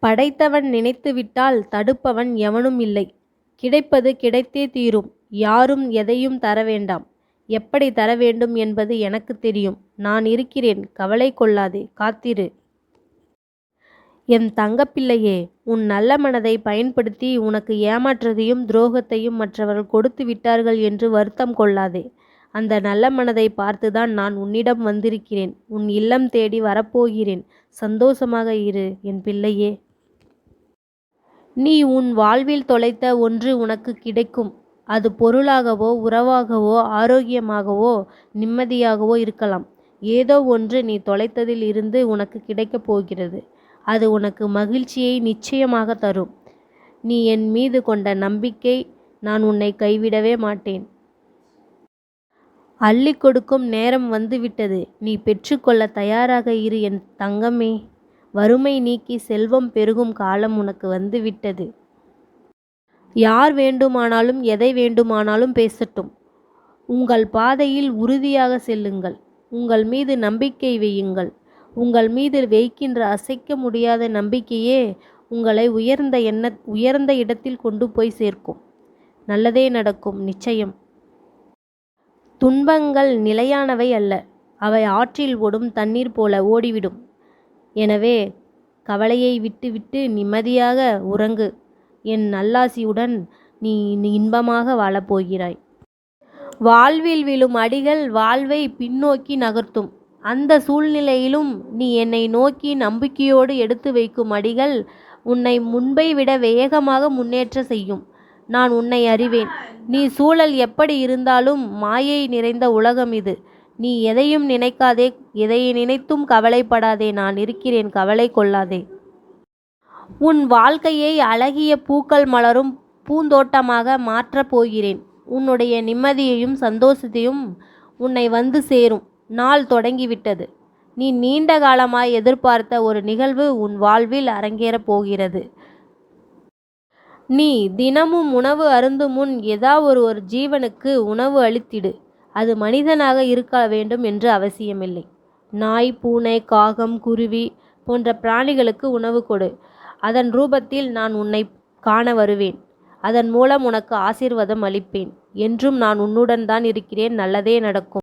படைத்தவன் நினைத்துவிட்டால் தடுப்பவன் எவனும் இல்லை. கிடைப்பது கிடைத்தே தீரும். யாரும் எதையும் தர வேண்டாம். எப்படி தர வேண்டும் என்பது எனக்கு தெரியும். நான் இருக்கிறேன். கவலை கொள்ளாதே. காத்திரு. என் தங்கப்பிள்ளையே. உன் நல்ல மனதைப் பயன்படுத்தி உனக்கு ஏமாற்றத்தையும் துரோகத்தையும் மற்றவர்கள் கொடுத்து விட்டார்கள் என்று வருத்தம் கொள்ளாதே. அந்த நல்ல மனதைப் பார்த்துதான் நான் உன்னிடம் வந்திருக்கிறேன். உன் இல்லம் தேடி வரப்போகிறேன். சந்தோஷமாக இரு என் பிள்ளையே. நீ உன் வாழ்வில் தொலைத்த ஒன்று உனக்கு கிடைக்கும். அது பொருளாகவோ உறவாகவோ ஆரோக்கியமாகவோ நிம்மதியாகவோ இருக்கலாம். ஏதோ ஒன்று நீ தொலைத்ததில் இருந்து உனக்கு கிடைக்கப் போகிறது. அது உனக்கு மகிழ்ச்சியை நிச்சயமாக தரும். நீ என் மீது கொண்ட நம்பிக்கை நான் உன்னை கைவிடவே மாட்டேன். அள்ளிக் கொடுக்கும் நேரம் வந்துவிட்டது. நீ பெற்றுக்கொள்ள தயாராக இரு என் தங்கமே. வறுமை நீக்கி செல்வம் பெருகும் காலம் உனக்கு வந்து விட்டது யார் வேண்டுமானாலும் எதை வேண்டுமானாலும் பேசட்டும். உங்கள் பாதையில் உறுதியாக செல்லுங்கள். உங்கள் மீது நம்பிக்கை வையுங்கள். உங்கள் மீது வைக்கின்ற அசைக்க முடியாத நம்பிக்கையே உங்களை உயர்ந்த இடத்தில் கொண்டு போய் சேர்க்கும். நல்லதே நடக்கும். நிச்சயம். துன்பங்கள் நிலையானவை அல்ல. அவை ஆற்றில் ஓடும் தண்ணீர் போல ஓடிவிடும். எனவே கவலையை விட்டுவிட்டு நிம்மதியாக உறங்கு. என் நல்லாசியுடன் நீ இன்பமாக வாழப்போகிறாய் வாழ்வில் விழும் அடிகள் வாழ்வை பின்னோக்கி நகர்த்தும். அந்த சூழ்நிலையிலும் நீ என்னை நோக்கி நம்பிக்கையோடு எடுத்து வைக்கும் அடிகள் உன்னை முன்பை விட வேகமாக முன்னேற்ற செய்யும். நான் உன்னை அறிவேன். நீ சூழல் எப்படி இருந்தாலும் மாயை நிறைந்த உலகம் இது. நீ எதையும் நினைக்காதே எதை நினைத்தும் கவலைப்படாதே நான் இருக்கிறேன் கவலை கொள்ளாதே. உன் வாழ்க்கையை அழகிய பூக்கள் மலரும் பூந்தோட்டமாக மாற்றப் போகிறேன். உன்னுடைய நிம்மதியையும் சந்தோஷத்தையும் உன்னை வந்து சேரும் நாள் தொடங்கிவிட்டது. நீ நீண்ட காலமாய் எதிர்பார்த்த ஒரு நிகழ்வு உன் வாழ்வில் அரங்கேறப் போகிறது. நீ தினமும் உணவு அருந்தும் முன் ஏதாவொரு ஜீவனுக்கு உணவு அளித்திடு. அது மனிதனாக இருக்க வேண்டும் என்று அவசியமில்லை. நாய் பூனை காகம் குருவி போன்ற பிராணிகளுக்கு உணவு கொடு. அதன் ரூபத்தில் நான் உன்னை காண வருவேன். அதன் மூலம் உனக்கு ஆசீர்வாதம் அளிப்பேன். என்றும் நான் உன்னுடன் தான் இருக்கிறேன். நல்லதே நடக்கும்.